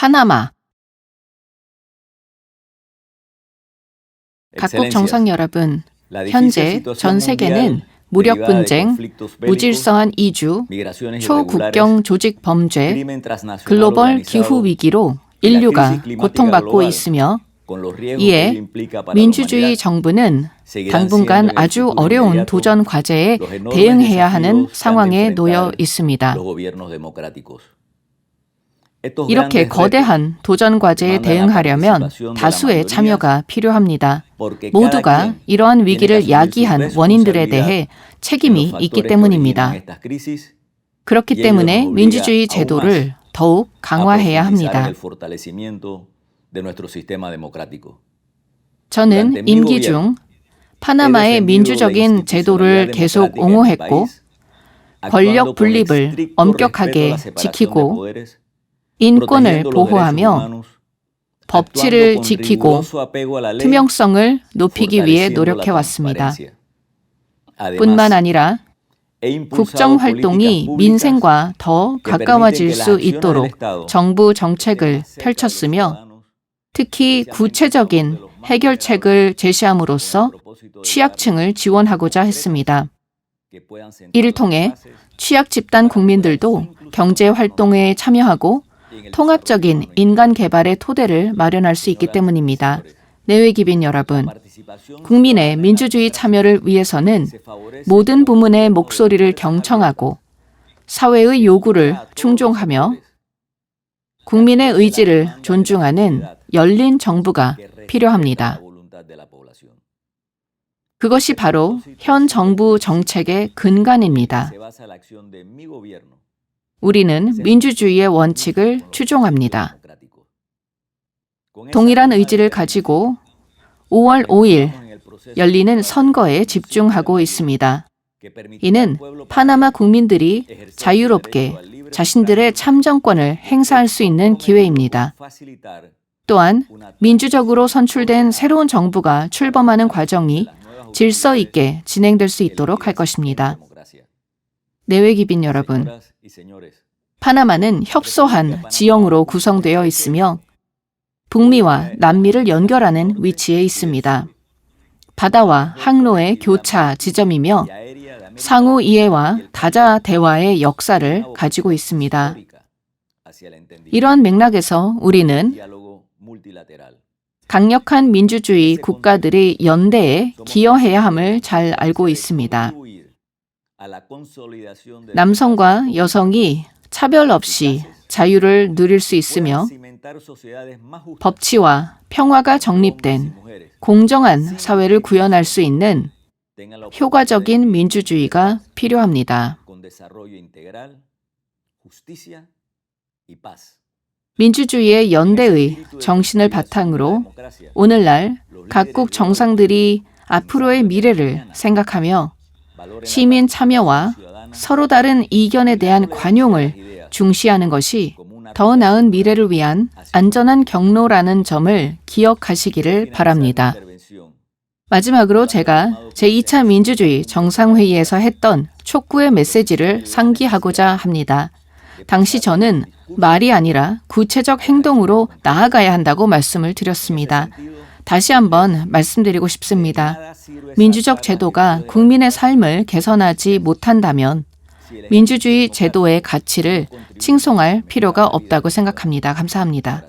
파나마. 각국 정상 여러분, 현재 전 세계는 무력 분쟁, 무질서한 이주, 초국경 조직 범죄, 글로벌 기후 위기로 인류가 고통받고 있으며 이에 민주주의 정부는 당분간 아주 어려운 도전 과제에 대응해야 하는 상황에 놓여 있습니다. 이렇게 거대한 도전 과제에 대응하려면 다수의 참여가 필요합니다. 모두가 이러한 위기를 야기한 원인들에 대해 책임이 있기 때문입니다. 그렇기 때문에 민주주의 제도를 더욱 강화해야 합니다. 저는 임기 중 파나마의 민주적인 제도를 계속 옹호했고 권력 분립을 엄격하게 지키고 인권을 보호하며 법치를 지키고 투명성을 높이기 위해 노력해 왔습니다. 뿐만 아니라 국정 활동이 민생과 더 가까워질 수 있도록 정부 정책을 펼쳤으며 특히 구체적인 해결책을 제시함으로써 취약층을 지원하고자 했습니다. 이를 통해 취약 집단 국민들도 경제 활동에 참여하고 통합적인 인간 개발의 토대를 마련할 수 있기 때문입니다. 내외기빈 여러분, 국민의 민주주의 참여를 위해서는 모든 부문의 목소리를 경청하고 사회의 요구를 충족하며 국민의 의지를 존중하는 열린 정부가 필요합니다. 그것이 바로 현 정부 정책의 근간입니다. 우리는 민주주의의 원칙을 추종합니다. 동일한 의지를 가지고 5월 5일 열리는 선거에 집중하고 있습니다. 이는 파나마 국민들이 자유롭게 자신들의 참정권을 행사할 수 있는 기회입니다. 또한 민주적으로 선출된 새로운 정부가 출범하는 과정이 질서 있게 진행될 수 있도록 할 것입니다. 내외기빈 여러분, 파나마는 협소한 지형으로 구성되어 있으며 북미와 남미를 연결하는 위치에 있습니다. 바다와 항로의 교차 지점이며 상호 이해와 다자 대화의 역사를 가지고 있습니다. 이러한 맥락에서 우리는 강력한 민주주의 국가들의 연대에 기여해야 함을 잘 알고 있습니다. 남성과 여성이 차별 없이 자유를 누릴 수 있으며 법치와 평화가 정립된 공정한 사회를 구현할 수 있는 효과적인 민주주의가 필요합니다. 민주주의의 연대의 정신을 바탕으로 오늘날 각국 정상들이 앞으로의 미래를 생각하며 시민 참여와 서로 다른 이견에 대한 관용을 중시하는 것이 더 나은 미래를 위한 안전한 경로라는 점을 기억하시기를 바랍니다. 마지막으로 제가 제2차 민주주의 정상회의에서 했던 촉구의 메시지를 상기하고자 합니다. 당시 저는 말이 아니라 구체적 행동으로 나아가야 한다고 말씀을 드렸습니다. 다시 한번 말씀드리고 싶습니다. 민주적 제도가 국민의 삶을 개선하지 못한다면 민주주의 제도의 가치를 칭송할 필요가 없다고 생각합니다. 감사합니다.